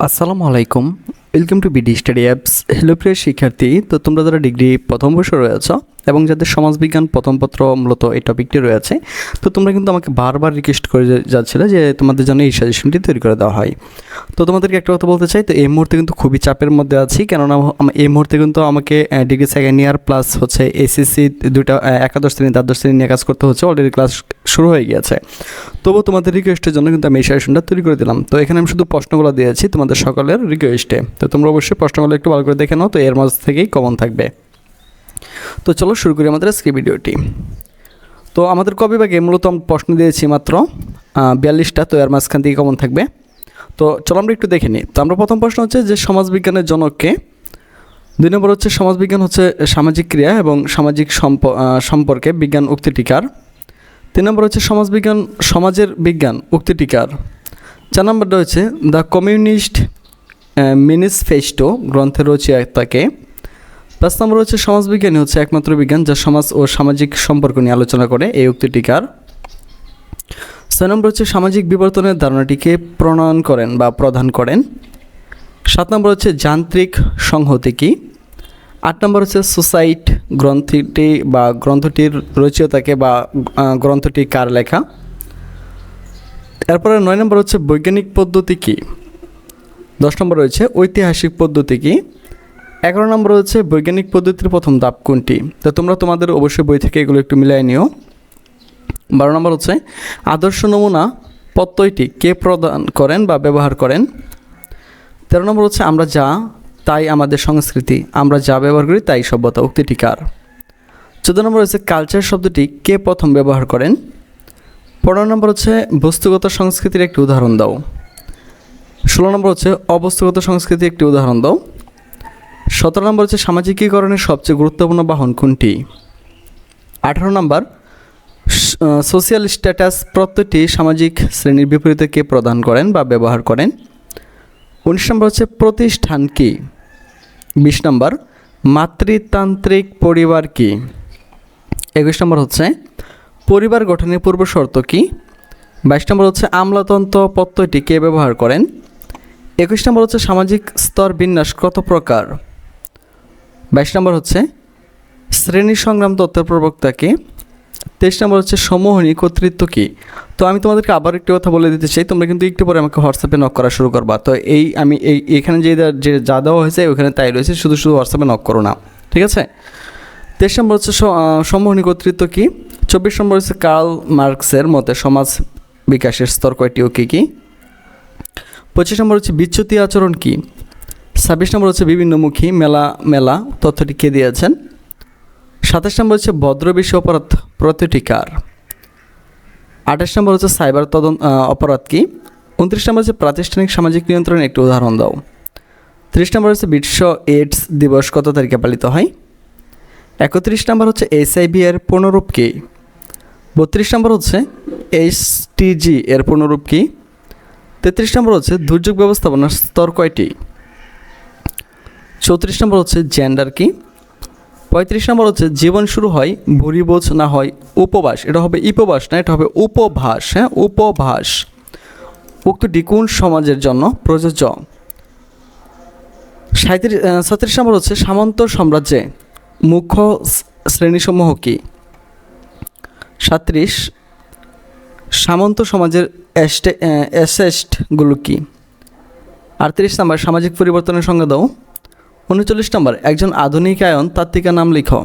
আসসালামু আলাইকুম। Welcome to BD study apps hello প্রিয় শিক্ষার্থী। তো তোমরা যারা ডিগ্রি প্রথম বর্ষে রয়েছ এবং যাদের সমাজবিজ্ঞান প্রথম পত্র মূলত এই টপিকটি রয়েছে তো তোমরা কিন্তু আমাকে বারবার রিকোয়েস্ট করে যাচ্ছিলে যে তোমাদের জন্য এই সাজেশনটি তৈরি করে দেওয়া হয়। তো তোমাদেরকে একটা কথা বলতে চাই তো এই মুহূর্তে কিন্তু খুবই চাপের মধ্যে আছি কেননা এই মুহূর্তে কিন্তু আমাকে ডিগ্রি সেকেন্ড ইয়ার প্লাস হচ্ছে এসএসসি আহ, একাদশ শ্রেণি দ্বাদশ শ্রেণি নিয়ে কাজ করতে হচ্ছে অলরেডি ক্লাস শুরু হয়ে গিয়েছে। তবুও তোমাদের রিকোয়েস্টের জন্য কিন্তু আমি এই সাজেশনটা তৈরি করে দিলাম। তো এখানে আমি শুধু প্রশ্নগুলো দিয়েছি তোমাদের সকলের রিকোয়েস্টে তো তোমরা অবশ্যই প্রশ্নগুলো একটু ভালো করে দেখে নাও, তো এর মাঝ থেকেই কমন থাকবে। তো চলো শুরু করি আমাদের আজকে ভিডিওটি। তো আমাদের কবি ভাগে মূলত প্রশ্ন দিয়েছি মাত্র বিয়াল্লিশটা, তো এর মাঝখান থেকে কমন থাকবে। তো চলো আমরা একটু দেখে নিই। তো আমরা প্রথম প্রশ্ন হচ্ছে যে সমাজবিজ্ঞানের জনককে, দুই নম্বর হচ্ছে সমাজবিজ্ঞান হচ্ছে সামাজিক ক্রিয়া এবং সামাজিক সম্প সম্পর্কে বিজ্ঞান উক্তিটিকার তিন নম্বর হচ্ছে সমাজবিজ্ঞান, সমাজের বিজ্ঞান উক্তিটিকার চার নম্বরটা হচ্ছে দ্য কমিউনিস্ট মিনিসফেস্টো গ্রন্থের তাকে। পাঁচ নম্বর হচ্ছে সমাজবিজ্ঞানী হচ্ছে একমাত্র বিজ্ঞান যা সমাজ ও সামাজিক সম্পর্ক নিয়ে আলোচনা করে, এই উক্তিটিকার। ছয় নম্বর হচ্ছে সামাজিক বিবর্তনের ধারণাটিকে প্রণয়ন করেন বা প্রদান করেন। সাত নম্বর হচ্ছে যান্ত্রিক সংহতি কি? আট নম্বর হচ্ছে সোসাইট গ্রন্থটি বা গ্রন্থটির রচয়িতাকে বা গ্রন্থটি কার লেখা? এরপরে নয় নম্বর হচ্ছে বৈজ্ঞানিক পদ্ধতি কি? দশ নম্বর রয়েছে ঐতিহাসিক পদ্ধতি কি? এগারো নম্বর হচ্ছে বৈজ্ঞানিক পদ্ধতির প্রথম ধাপ কোনটি? তো তোমরা তোমাদের অবশ্যই বই থেকে এগুলো একটু মিলাই নিও। বারো নম্বর হচ্ছে আদর্শ নমুনা প্রত্যয়টি কে প্রদান করেন বা ব্যবহার করেন? তেরো নম্বর হচ্ছে আমরা যা, তাই আমাদের সংস্কৃতি। আমরা যা ব্যবহার করি, তাই সভ্যতা। উক্তিটি কার? চোদ্দ নম্বর হচ্ছে কালচার শব্দটি কে প্রথম ব্যবহার করেন? পনেরো নম্বর হচ্ছে বস্তুগত সংস্কৃতির একটি উদাহরণ দাও। ষোলো নম্বর হচ্ছে অবস্তুগত সংস্কৃতির একটি উদাহরণ দাও। সতেরো নম্বর হচ্ছে সামাজিকীকরণের সবচেয়ে গুরুত্বপূর্ণ বাহন কোনটি? আঠারো নম্বর সোশিয়াল স্ট্যাটাস প্রত্যেকটি সামাজিক শ্রেণির বিপরীতে কে প্রদান করেন বা ব্যবহার করেন? উনিশ নম্বর হচ্ছে প্রতিষ্ঠান কি? বিশ নম্বর, মাতৃতান্ত্রিক পরিবার কি? একুশ নম্বর হচ্ছে পরিবার গঠনের পূর্ব শর্ত কি? বাইশ নম্বর হচ্ছে আমলাতন্ত্র প্রত্যয়টি কে ব্যবহার করেন? একুশ নম্বর হচ্ছে সামাজিক স্তর বিন্যাস কত প্রকার? বাইশ নম্বর হচ্ছে শ্রেণি সংগ্রাম তত্ত্বের প্রবক্তা কে? তেইশ নম্বর হচ্ছে সমোহনী কর্তৃত্ব কি? তো আমি তোমাদেরকে আবার একটি কথা বলে দিতে চাই, তোমরা কিন্তু একটু পরে আমাকে হোয়াটসঅ্যাপে নক করা শুরু করবা। তো এই আমি এই এখানে যে যে যা দেওয়া হয়েছে, ওখানে তাই রয়েছে, শুধু শুধু হোয়াটসঅ্যাপে নক করো না। ঠিক আছে? তেইশ নম্বর হচ্ছে সমোহনী কর্তৃত্ব কি? চব্বিশ নম্বর হচ্ছে কার্ল মার্কসের মতে সমাজ বিকাশের স্তর কয়টি ও কী কী? পঁচিশ নম্বর হচ্ছে বিচ্যুতি আচরণ কি? ছাব্বিশ নম্বর হচ্ছে বিভিন্নমুখী, মেলা মেলা, তথ্যটি কে দিয়েছেন? সাতাশ নম্বর হচ্ছে ভদ্র বিশ্ব অপরাধ প্রতিটিকার আঠাশ নম্বর হচ্ছে সাইবার তদন্ত অপরাধ কি? উনত্রিশ নম্বর হচ্ছে প্রাতিষ্ঠানিক সামাজিক নিয়ন্ত্রণের একটি উদাহরণ দাও। ত্রিশ নম্বর হচ্ছে বিশ্ব এইডস দিবস কত তারিখে পালিত হয়? একত্রিশ নম্বর হচ্ছে এসআইবি এর পূর্ণরূপ কি? বত্রিশ নম্বর হচ্ছে এইচটিজি এর পূর্ণরূপ কি? তেত্রিশ নম্বর হচ্ছে দুর্যোগ ব্যবস্থাপনার স্তর কয়টি? চৌত্রিশ নম্বর হচ্ছে জেন্ডার কি? পঁয়ত্রিশ নম্বর হচ্ছে জীবন শুরু হয় ভুরিবোঝ না হয় উপবাস। এটা হবে উপবাস না, এটা হবে উপভাস হ্যাঁ? উপভাস। উক্তটি কোন সমাজের জন্য প্রযোজ্য? সাঁত্রিশ ছত্রিশ নম্বর হচ্ছে সামন্ত সাম্রাজ্যে মুখ্য শ্রেণীসমূহ কি? সাঁত্রিশ সামন্ত সমাজের অ্যাসেস্টগুলো কি? আটত্রিশ নম্বর, সামাজিক পরিবর্তনের সঙ্গে দাও। উনচল্লিশ নম্বর, একজন আধুনিকায়ন তাত্ত্বিকা নাম লিখো।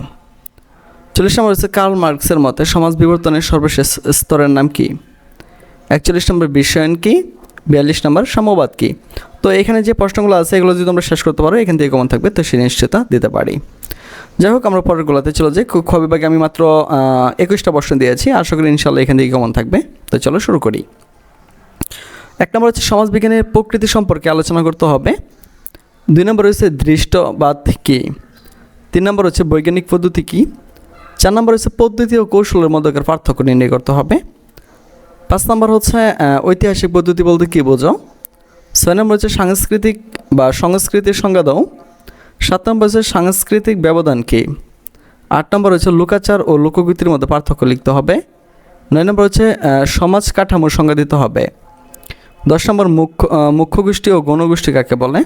চল্লিশ নম্বর হচ্ছে কার্ল মার্কসের মতে, সমাজ বিবর্তনের সর্বশেষ স্তরের নাম কি? একচল্লিশ নম্বর বিশ্বায়ন কি? বিয়াল্লিশ নম্বর সাম্যবাদ কি? তো এখানে যে প্রশ্নগুলো আছে, এগুলো যদি তোমরা শেষ করতে পারো, এখান থেকে কমন থাকবে, তো সে নিশ্চয়তা দিতে পারি। যাই হোক, আমরা পরের গোলাতে চলে যাই। খ বিভাগে আমি মাত্র একুশটা প্রশ্ন দিয়েছি। আশা করি ইনশাল্লাহ এখান থেকে কমন থাকবে? তো চলো শুরু করি। এক নম্বর হচ্ছে সমাজবিজ্ঞানের প্রকৃতি সম্পর্কে আলোচনা করতে হবে। দুই নম্বর হচ্ছে দৃষ্টবাদ কি? তিন নম্বর হচ্ছে বৈজ্ঞানিক পদ্ধতি কি? চার নম্বর হচ্ছে পদ্ধতি ও কৌশলের মধ্যকার পার্থক্য নির্ণয় করতে হবে। পাঁচ নম্বর হচ্ছে ঐতিহাসিক পদ্ধতি বলতে কী বোঝো? ছয় নম্বর হচ্ছে সাংস্কৃতিক বা সংস্কৃতির সংজ্ঞা দাও। সাত নম্বর হচ্ছে সাংস্কৃতিক ব্যবধান কি? আট নম্বর হচ্ছে লোকাচার ও লোকগীতির মধ্যে পার্থক্য লিখতে হবে। নয় নম্বর হচ্ছে সমাজ কাঠামোর সংজ্ঞা দিতে হবে। দশ নম্বর মুখ্য মুখ্য গোষ্ঠী ও গণগোষ্ঠী কাকে বলে?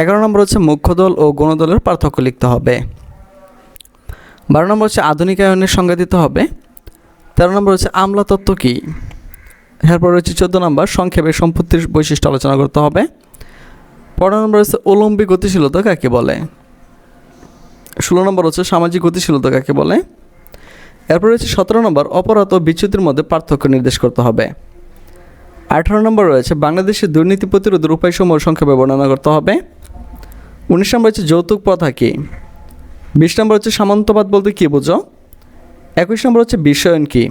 এগারো নম্বর হচ্ছে মুখ্য দল ও গণদলের পার্থক্য লিখতে হবে। বারো নম্বর হচ্ছে আধুনিকায়নের সংজ্ঞা দিতে হবে। তেরো নম্বর হচ্ছে আমলাতত্ত্ব কী? এরপর রয়েছে চোদ্দ নম্বর সংক্ষেপে সম্পত্তির বৈশিষ্ট্য আলোচনা করতে হবে। পনেরো নম্বর হচ্ছে অলম্বিক গতিশীলতা কাকে বলে? ষোলো নম্বর হচ্ছে সামাজিক গতিশীলতা কাকে বলে? এরপর রয়েছে সতেরো নম্বর অপরাধ ও বিচ্যুতির মধ্যে পার্থক্য নির্দেশ করতে হবে। আঠারো নম্বর রয়েছে বাংলাদেশের দুর্নীতি প্রতিরোধের উপায়সমূহ সংক্ষেপে বর্ণনা করতে হবে। উনিশ নম্বর হচ্ছে যৌতুক প্রথা কী? বিশ নম্বর হচ্ছে সামন্তবাদ বলতে কী বোঝো? একুশ নম্বর হচ্ছে বিশ্বায়ন কী?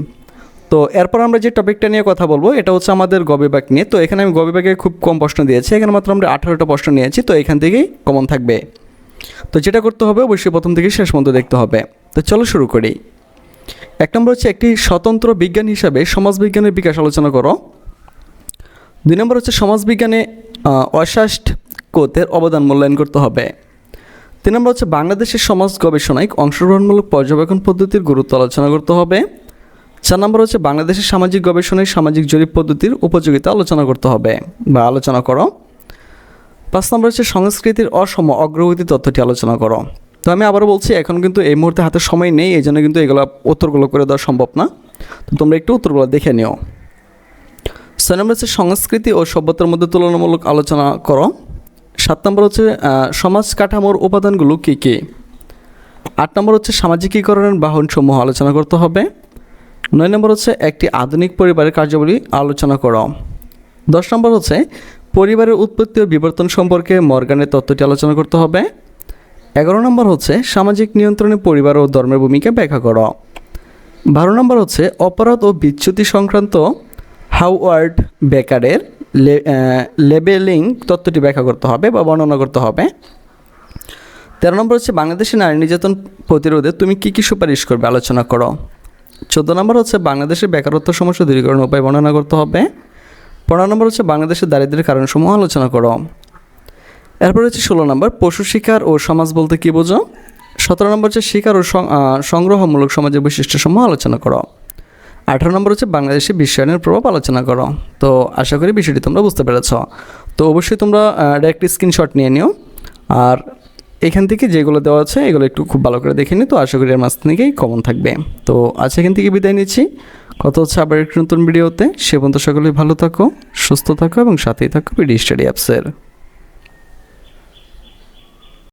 তো এরপর আমরা যে টপিকটা নিয়ে কথা বলব, এটা হচ্ছে আমাদের গবিবাগ নিয়ে। তো এখানে আমি গবিবাগে খুব কম প্রশ্ন দিয়েছি, এখানে মাত্র আমরা আঠারোটা প্রশ্ন নিয়েছি, তো এখান থেকেই কমন থাকবে। তো যেটা করতে হবে, অবশ্যই প্রথম থেকে শেষ পর্যন্ত দেখতে হবে। তো চলো শুরু করি। এক নম্বর হচ্ছে একটি স্বতন্ত্র বিজ্ঞান হিসাবে সমাজবিজ্ঞানের বিকাশ আলোচনা করো। দুই নম্বর হচ্ছে সমাজবিজ্ঞানে অশাষ্ট কোতের অবদান মূল্যায়ন করতে হবে। তিন নম্বর হচ্ছে বাংলাদেশের সমাজ গবেষণায় অংশগ্রহণমূলক পর্যবেক্ষণ পদ্ধতির গুরুত্ব আলোচনা করতে হবে। চার নম্বর হচ্ছে বাংলাদেশের সামাজিক গবেষণায় সামাজিক জরিপ পদ্ধতির উপযোগিতা আলোচনা করতে হবে বা আলোচনা করো। পাঁচ নম্বর হচ্ছে সংস্কৃতির অসম অগ্রগতি তথ্যটি আলোচনা করো। তো আমি আবারও বলছি, এখন কিন্তু এই মুহূর্তে হাতে সময় নেই এই জন্য কিন্তু এগুলো উত্তরগুলো করে দেওয়া সম্ভব না। তো তোমরা একটু উত্তরগুলো দেখে নিও। ছয় নম্বর হচ্ছে সংস্কৃতি ও সভ্যতার মধ্যে তুলনামূলক আলোচনা করো। সাত নম্বর হচ্ছে সমাজ কাঠামোর উপাদানগুলো কী কী? আট নম্বর হচ্ছে সামাজিকীকরণের বাহনসমূহ আলোচনা করতে হবে। নয় নম্বর হচ্ছে একটি আধুনিক পরিবারের কার্যাবলী আলোচনা করো। দশ নম্বর হচ্ছে পরিবারের উৎপত্তি ও বিবর্তন সম্পর্কে মর্গানের তত্ত্বটি আলোচনা করতে হবে। এগারো নম্বর হচ্ছে সামাজিক নিয়ন্ত্রণে পরিবার ও ধর্মের ভূমিকা ব্যাখ্যা করো। বারো নম্বর হচ্ছে অপরাধ ও বিচ্যুতি সংক্রান্ত হাউওয়ার্ড বেকারের লেবেলিং তত্ত্বটি ব্যাখ্যা করতে হবে বা বর্ণনা করতে হবে। তেরো নম্বর হচ্ছে বাংলাদেশে নারী নির্যাতন প্রতিরোধে তুমি কী কী সুপারিশ করবে আলোচনা করো। চোদ্দ নম্বর হচ্ছে বাংলাদেশের বেকারত্ব সমস্যা দূরীকরণ উপায় বর্ণনা করতে হবে। পনেরো নম্বর হচ্ছে বাংলাদেশের দারিদ্র্যের কারণসমূহ আলোচনা করো। এরপর হচ্ছে ষোলো নম্বর, পশু শিকার ও সমাজ বলতে কী বোঝো? সতেরো নম্বর হচ্ছে শিকার ও সংগ্রহমূলক সমাজের বৈশিষ্ট্যসমূহ আলোচনা করো। আঠারো নম্বর হচ্ছে বাংলাদেশে বিশ্বায়নের প্রভাব আলোচনা করো। তো আশা করি বিষয়টি তোমরা বুঝতে পেরেছ। তো অবশ্যই তোমরা ডাইরেক্ট স্ক্রিনশট নিয়ে নিও। আর এখান থেকে যেগুলো দেওয়া আছে, এগুলো একটু খুব ভালো করে দেখে নিই তো আশা করি এর মাঝ থেকেই কমন থাকবে। তো আজ এখান থেকে বিদায় নিচ্ছি। কত হচ্ছে আবার একটি নতুন ভিডিওতে সে পর্যন্ত সকলেই ভালো থাকো, সুস্থ থাকো এবং সাথেই থাকো পিডি স্টাডি অ্যাপসের